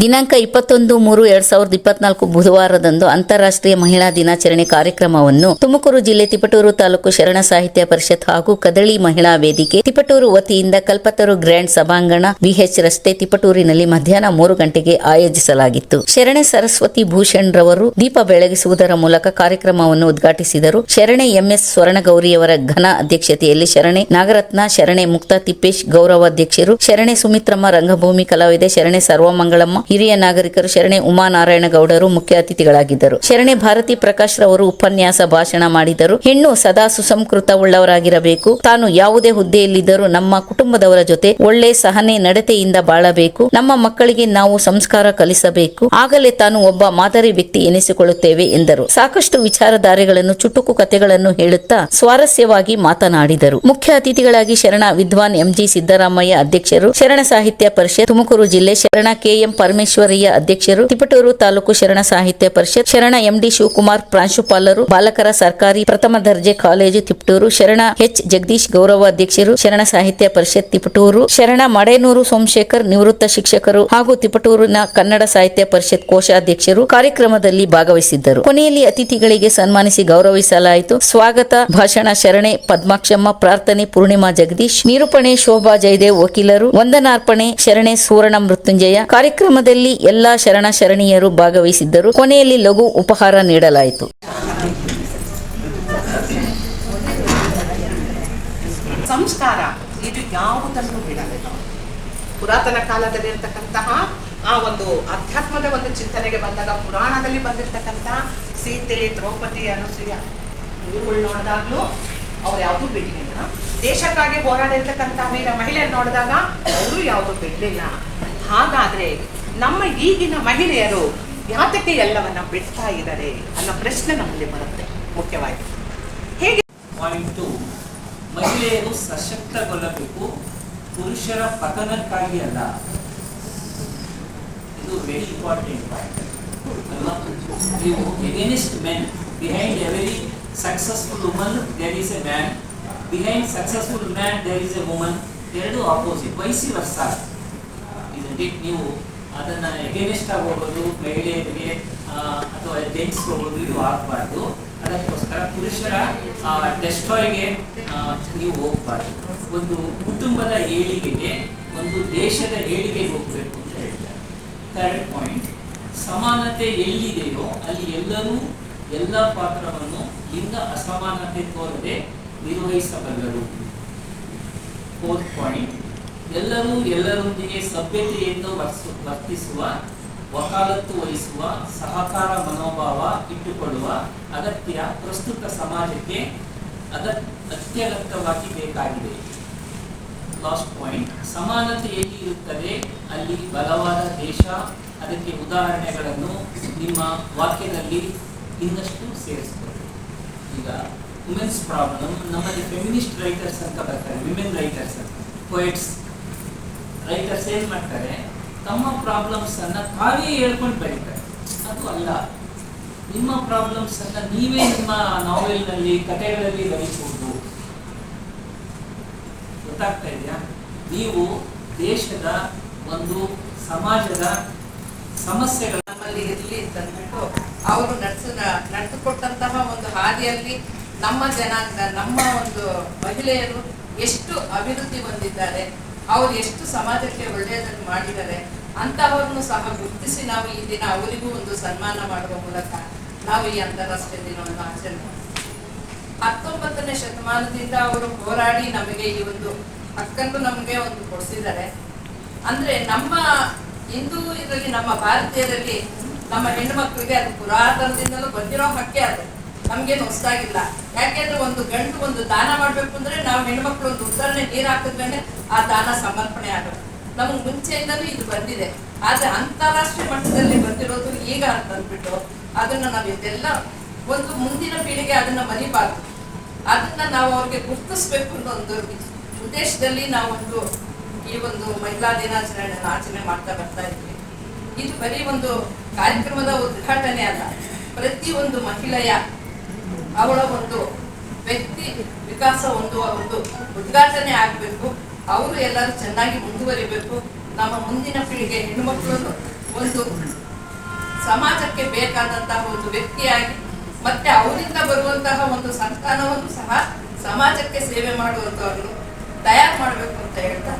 ದಿನಾಂಕ ಇಪ್ಪತ್ತೊಂದು ಮೂರು ಎರಡ್ ಸಾವಿರದ ಇಪ್ಪತ್ನಾಲ್ಕು ಬುಧವಾರದಂದು ಅಂತಾರಾಷ್ಟ್ರೀಯ ಮಹಿಳಾ ದಿನಾಚರಣೆ ಕಾರ್ಯಕ್ರಮವನ್ನು ತುಮಕೂರು ಜಿಲ್ಲೆ ತಿಪಟೂರು ತಾಲೂಕು ಶರಣ ಸಾಹಿತ್ಯ ಪರಿಷತ್ ಹಾಗೂ ಕದಳಿ ಮಹಿಳಾ ವೇದಿಕೆ, ತಿಪಟೂರು ವತಿಯಿಂದ ಕಲ್ಪತರು ಗ್ರ್ಯಾಂಡ್ ಸಭಾಂಗಣ ಬಿಎಚ್ ರಸ್ತೆ ತಿಪಟೂರಿನಲ್ಲಿ ಮಧ್ಯಾಹ್ನ ಮೂರು ಗಂಟೆಗೆ ಆಯೋಜಿಸಲಾಗಿತ್ತು. ಶರಣೆ ಸರಸ್ವತಿ ಭೂಷಣ್ ರವರು ದೀಪ ಬೆಳಗಿಸುವುದರ ಮೂಲಕ ಕಾರ್ಯಕ್ರಮವನ್ನು ಉದ್ಘಾಟಿಸಿದರು. ಶರಣೆ ಎಂಎಸ್ ಸ್ವರ್ಣಗೌರಿಯವರ ಘನ ಅಧ್ಯಕ್ಷತೆಯಲ್ಲಿ ಶರಣೆ ನಾಗರತ್ನ, ಶರಣೆ ಮುಕ್ತ ತಿಪ್ಪೇಶ್ ಗೌರವಾಧ್ಯಕ್ಷರು, ಶರಣೆ ಸುಮಿತ್ರಮ್ಮ ರಂಗಭೂಮಿ ಕಲಾವಿದೆ, ಶರಣೆ ಸರ್ವಮಂಗಳಮ್ಮ ಹಿರಿಯ ನಾಗರಿಕರು ಶರಣೆ ಉಮಾನಾರಾಯಣ ಗೌಡರು ಮುಖ್ಯ ಅತಿಥಿಗಳಾಗಿದ್ದರು. ಶರಣೆ ಭಾರತಿ ಪ್ರಕಾಶ್ ರವರು ಉಪನ್ಯಾಸ ಭಾಷಣ ಮಾಡಿದರು. ಹೆಣ್ಣು ಸದಾ ಸುಸಂಸ್ಕೃತವುಳ್ಳವರಾಗಿರಬೇಕು ತಾನು ಯಾವುದೇ ಹುದ್ದೆಯಲ್ಲಿದ್ದರೂ ನಮ್ಮ ಕುಟುಂಬದವರ ಜೊತೆ ಒಳ್ಳೆ ಸಹನೆ ನಡತೆಯಿಂದ ಬಾಳಬೇಕು. ನಮ್ಮ ಮಕ್ಕಳಿಗೆ ನಾವು ಸಂಸ್ಕಾರ ಕಲಿಸಬೇಕು. ಆಗಲೇ ತಾನು ಒಬ್ಬ ಮಾದರಿ ವ್ಯಕ್ತಿ ಎನಿಸಿಕೊಳ್ಳುತ್ತೇವೆ ಎಂದರು. ಸಾಕಷ್ಟು ವಿಚಾರಧಾರೆಗಳನ್ನು, ಚುಟುಕು ಕಥೆಗಳನ್ನು ಹೇಳುತ್ತಾ ಸ್ವಾರಸ್ಯವಾಗಿ ಮಾತನಾಡಿದರು. ಮುಖ್ಯ ಅತಿಥಿಗಳಾಗಿ ಶರಣ ವಿದ್ವಾನ್ ಎಂಜಿ ಸಿದ್ದರಾಮಯ್ಯ ಅಧ್ಯಕ್ಷರು, ಶರಣ ಸಾಹಿತ್ಯ ಪರಿಷತ್ ತುಮಕೂರು ಜಿಲ್ಲೆ ಶರಣ ಕೆಎಂ ಪರಮೇಶ್ವರಯ್ಯ ಅಧ್ಯಕ್ಷರು ತಿಪಟೂರು ತಾಲೂಕು ಶರಣ ಸಾಹಿತ್ಯ ಪರಿಷತ್, ಶರಣ ಎಂಡಿ ಶಿವಕುಮಾರ್, ಪ್ರಾಂಶುಪಾಲರು, ಬಾಲಕರ ಸರ್ಕಾರಿ ಪ್ರಥಮ ದರ್ಜೆ ಕಾಲೇಜು ತಿಪಟೂರು, ಶರಣ ಎಚ್ ಜಗದೀಶ್ ಗೌರವ ಅಧ್ಯಕ್ಷರು, ಶರಣ ಸಾಹಿತ್ಯ ಪರಿಷತ್ ತಿಪಟೂರು, ಶರಣ ಮಡೇನೂರು ಸೋಮಶೇಖರ್ ನಿವೃತ್ತ ಶಿಕ್ಷಕರು ಹಾಗೂ ತಿಪಟೂರಿನ ಕನ್ನಡ ಸಾಹಿತ್ಯ ಪರಿಷತ್ ಕೋಶಾಧ್ಯಕ್ಷರು ಕಾರ್ಯಕ್ರಮದಲ್ಲಿ ಭಾಗವಹಿಸಿದ್ದರು. ಕೊನೆಯಲ್ಲಿ ಅತಿಥಿಗಳಿಗೆ ಸನ್ಮಾನಿಸಿ ಗೌರವಿಸಲಾಯಿತು. ಸ್ವಾಗತ, ಭಾಷಣ ಶರಣೆ, ಪದ್ಮಾಕ್ಷಮ್ಮ, ಪ್ರಾರ್ಥನೆ, ಪೂರ್ಣಿಮಾ ಜಗದೀಶ್, ನಿರೂಪಣೆ, ಶೋಭಾ ಜಯದೇವ್ ವಕೀಲರು, ವಂದನಾರ್ಪಣೆ, ಶರಣೆ ಸುವರ್ಣ ಮೃತ್ಯುಂಜಯ. ಕಾರ್ಯಕ್ರಮದಲ್ಲಿ ಎಲ್ಲಾ ಶರಣ ಶರಣೀಯರು ಭಾಗವಹಿಸಿದ್ದರು. ಕೊನೆಯಲ್ಲಿ ಲಘು ಉಪಹಾರ ನೀಡಲಾಯಿತು. ಸಂಸ್ಕಾರ, ಇದು ಯಾವುದನ್ನು ಬಿಡಲ್ಲ ಪುರಾತನ ಕಾಲದಲ್ಲಿರ್ತಕ್ಕಂತಹ ಆ ಒಂದು ಅಧ್ಯಾತ್ಮದ ಒಂದು ಚಿಂತನೆಗೆ ಬಂದಾಗ, ಪುರಾಣದಲ್ಲಿ ಬಂದಿರತಕ್ಕಂತಹ ಸೀತೆ ದ್ರೌಪದಿ ಅನುಸೂಯ, ಇವುಗಳು ನೋಡಿದಾಗ್ಲೂ ಅವ್ರು ಯಾವುದೂ ಬಿಡಲಿಲ್ಲ. ದೇಶಕ್ಕಾಗಿ ಹೋರಾಡಿರ್ತಕ್ಕಂತಹ ಮೇಲೆ ಮಹಿಳೆಯರು ನೋಡಿದಾಗ, ಅವರು ಯಾವುದೂ ಬಿಡಲಿಲ್ಲ. ಹಾಗಾದ್ರೆ ನಮ್ಮ ಈಗಿನ ಮಹಿಳೆಯರು ಯಾತಕ್ಕೆ ಎಲ್ಲವನ್ನ ಬಿಡ್ತಾ ಇದ್ದಾರೆ ಅನ್ನೋ ಪ್ರಶ್ನೆ ನಮ್ಮಲ್ಲಿ ಬರುತ್ತೆ, ಮುಖ್ಯವಾಗಿ. ಹೇಗೆ? ಪಾಯಿಂಟ್ ಟು ಮಹಿಳೆಯರು ಸಶಕ್ತಗೊಳ್ಳಬೇಕು, ಪುರುಷರ ಪತನಕ್ಕಾಗಿ ಅಲ್ಲ. ಇದು ವೆರಿ ಇಂಪಾರ್ಟೆಂಟ್ ಪಾಯಿಂಟ್ ನೀವು against men behind every successful woman there is a man behind successful man there is a woman ಎರಡು ಆಪೋಸಿಟ್ ವಯಸ್ಸಿ ವರ್ಷ ಇದಕ್ಕೆ ನೀವು ಅದನ್ನ ಎಗೇನಿಸ್ಟ್ ಆಗೋಗೋದು ಮಹಿಳೆಯರಿಗೆ ಅಥವಾ ಜೆಂಟ್ಸ್ ಹೋಗೋದು ಇದು ಆಗಬಾರ್ದು. ಅದಕ್ಕೋಸ್ಕರ ಪುರುಷರ ಡೆಸ್ಟ್ರಾಯ್ಗೆ ನೀವು ಹೋಗ್ಬಾರ್ದು. ಒಂದು ಕುಟುಂಬದ ಏಳಿಗೆಗೆ, ಒಂದು ದೇಶದ ಏಳಿಗೆಗೆ ಹೋಗ್ಬೇಕು ಅಂತ ಹೇಳ್ತಾರೆ. ಥರ್ಡ್ ಪಾಯಿಂಟ್ ಸಮಾನತೆ ಎಲ್ಲಿದೆಯೋ ಅಲ್ಲಿ ಎಲ್ಲರೂ ಎಲ್ಲ ಪಾತ್ರವನ್ನು ಲಿಂಗ ಅಸಮಾನತೆ ತೋರದೆ ನಿರ್ವಹಿಸಬಲ್ಲರು. ಫೋರ್ತ್ ಪಾಯಿಂಟ್ ಎಲ್ಲರೂ ಎಲ್ಲರೊಂದಿಗೆ ಸಭ್ಯತೆಯಿಂದ ವರ್ತಿಸುವ, ವಕಾಲತ್ತು ವಹಿಸುವ, ಸಹಕಾರ ಮನೋಭಾವ ಇಟ್ಟುಕೊಳ್ಳುವ ಅಗತ್ಯ ಪ್ರಸ್ತುತ ಸಮಾಜಕ್ಕೆ ಅದ, ಅತ್ಯಗತ್ಯವಾಗಿ ಬೇಕಾಗಿದೆ. ಲಾಸ್ಟ್ ಪಾಯಿಂಟ್ ಸಮಾನತೆ ಎಲ್ಲಿ ಇರುತ್ತದೆ? ಅಲ್ಲಿ ಬಲವಾದ ದೇಶ, ಅದಕ್ಕೆ ಉದಾಹರಣೆಗಳನ್ನು ನಿಮ್ಮ ವಾಕ್ಯದಲ್ಲಿ ಇನ್ನಷ್ಟು ಸೇರಿಸ್ತದೆ ಈಗ ವುಮೆನ್ಸ್ ಪ್ರಾಬ್ಲಮ್ ನಮ್ಮಲ್ಲಿ ಫೆಮಿನಿಸ್ಟ್ ರೈಟರ್ಸ್ ಅಂತ ಬರ್ತಾರೆ ವಿಮೆನ್ ರೈಟರ್ಸ್ ಅಂತ. ಪೊಯಿಟ್ಸ್ ರೈಟರ್ಸ್ ಏನ್ ಮಾಡ್ತಾರೆ, ತಮ್ಮ ಪ್ರಾಬ್ಲಮ್ಸ್ ಅನ್ನ ತಾವೇ ಹೇಳ್ಕೊಂಡು ಬರೀತಾರೆ ಅದು ಅಲ್ಲ. ನಿಮ್ಮ ಪ್ರಾಬ್ಲಮ್ಸ್ ಅನ್ನ ನೀವೇ ನಿಮ್ಮ ನಾವೆಲ್ನಲ್ಲಿ ಕಥೆಗಳಲ್ಲಿ ಬರೀಬಹುದು ಗೊತ್ತಾಗ್ತಾ ಇದೆಯಾ? ನೀವು ದೇಶದ ಒಂದು ಸಮಾಜದ ಸಮಸ್ಯೆಗಳ ನಮ್ಮಲ್ಲಿ ಇರಲಿ ಅಂತಂದ್ಬಿಟ್ಟು ಅವರು ನಡೆಸ ನಡೆದುಕೊಟ್ಟಂತಹ ಒಂದು ಹಾದಿಯಲ್ಲಿ ನಮ್ಮ ಜನಾಂಗ, ನಮ್ಮ ಒಂದು ಮಹಿಳೆಯರು ಎಷ್ಟು ಅಭಿವೃದ್ಧಿ ಹೊಂದಿದ್ದಾರೆ. ಅವರು ಎಷ್ಟು ಸಮಾಜಕ್ಕೆ ಒಳ್ಳೆಯದನ್ನು ಮಾಡಿದ್ದಾರೆ ಅಂತಹವ್ರನ್ನು ಸಹ ಗುರುತಿಸಿ ನಾವು ಈ ದಿನ ಅವರಿಗೂ ಒಂದು ಸನ್ಮಾನ ಮಾಡುವ ಮೂಲಕ ನಾವು ಈ ಅಂತಾರಾಷ್ಟ್ರೀಯ ದಿನವನ್ನು ಆಚರಣೆ. ಹತ್ತೊಂಬತ್ತನೇ ಶತಮಾನದಿಂದ ಅವರು ಹೋರಾಡಿ ನಮಗೆ ಈ ಒಂದು ಹಕ್ಕನ್ನು ನಮಗೆ ಒಂದು ಕೊಡಿಸಿದ್ದಾರೆ ಅಂದ್ರೆ ನಮ್ಮ ಹಿಂದೂ ಇದರಲ್ಲಿ, ನಮ್ಮ ಭಾರತೀಯರಲ್ಲಿ ನಮ್ಮ ಹೆಣ್ಣು ಮಕ್ಕಳಿಗೆ ಅದು ಪುರಾತನದಿಂದಲೂ ಬಂದಿರೋ ಹಕ್ಕೇ ಅದು ನಮ್ಗೇನು ಹೊಸದಾಗಿಲ್ಲ. ಯಾಕೆಂದ್ರೆ ಒಂದು ಗಂಡು ಒಂದು ದಾನ ಮಾಡ್ಬೇಕು ಅಂದ್ರೆ ನಾವು ಹೆಣ್ಮಕ್ಳು ಒಂದು ಉತ್ತರಣೆ ನೀರು ಹಾಕಿದ್ಮೇಲೆ ಆ ದಾನ ಸಮರ್ಪಣೆ ಆಗುತ್ತೆ ನಮ್ಗೆ ಮುಂಚೆಯಿಂದಲೂ ಇದು ಬಂದಿದೆ. ಆದ್ರೆ ಅಂತಾರಾಷ್ಟ್ರೀಯ ಮಟ್ಟದಲ್ಲಿ ಬಂದಿರೋದು ಈಗ ಅಂತ ಅಂದ್ಬಿಟ್ಟು ಅದನ್ನ ನಾವು ಇದೆಲ್ಲ ಒಂದು ಮುಂದಿನ ಪೀಳಿಗೆ ಅದನ್ನ ಮರಿಬಾರ್ದು. ಅದನ್ನ ನಾವು ಅವ್ರಿಗೆ ಗುರ್ತಿಸ್ಬೇಕು ಅನ್ನೋ ಒಂದು ಉದ್ದೇಶದಲ್ಲಿ ನಾವೊಂದು ಈ ಒಂದು ಮಹಿಳಾ ದಿನಾಚರಣೆ ಆಚರಣೆ ಮಾಡ್ತಾ ಬರ್ತಾ ಇದ್ವಿ. ಇದು ಬರೀ ಒಂದು ಕಾರ್ಯಕ್ರಮದ ಉದ್ಘಾಟನೆ ಅಲ್ಲ. ಪ್ರತಿ ಒಂದು ಮಹಿಳೆಯ ಅವಳ ಒಂದು ವ್ಯಕ್ತಿ ವಿಕಾಸ ಹೊಂದುವ ಒಂದು ಉದ್ಘಾಟನೆ ಆಗಬೇಕು. ಅವರು ಎಲ್ಲರೂ ಚೆನ್ನಾಗಿ ಮುಂದುವರಿಬೇಕು. ನಮ್ಮ ಮುಂದಿನ ಪೀಳಿಗೆ ಹೆಣ್ಣುಮಕ್ಕಳನ್ನು ಒಂದು ಸಮಾಜಕ್ಕೆ ಬೇಕಾದಂತಹ ಒಂದು ವ್ಯಕ್ತಿಯಾಗಿ, ಮತ್ತೆ ಅವರಿಂದ ಬರುವಂತಹ ಒಂದು ಸಂತಾನವನ್ನು ಸಹ ಸಮಾಜಕ್ಕೆ ಸೇವೆ ಮಾಡುವಂತಹವ್ರನ್ನು ತಯಾರು ಮಾಡಬೇಕು ಅಂತ ಹೇಳ್ತಾ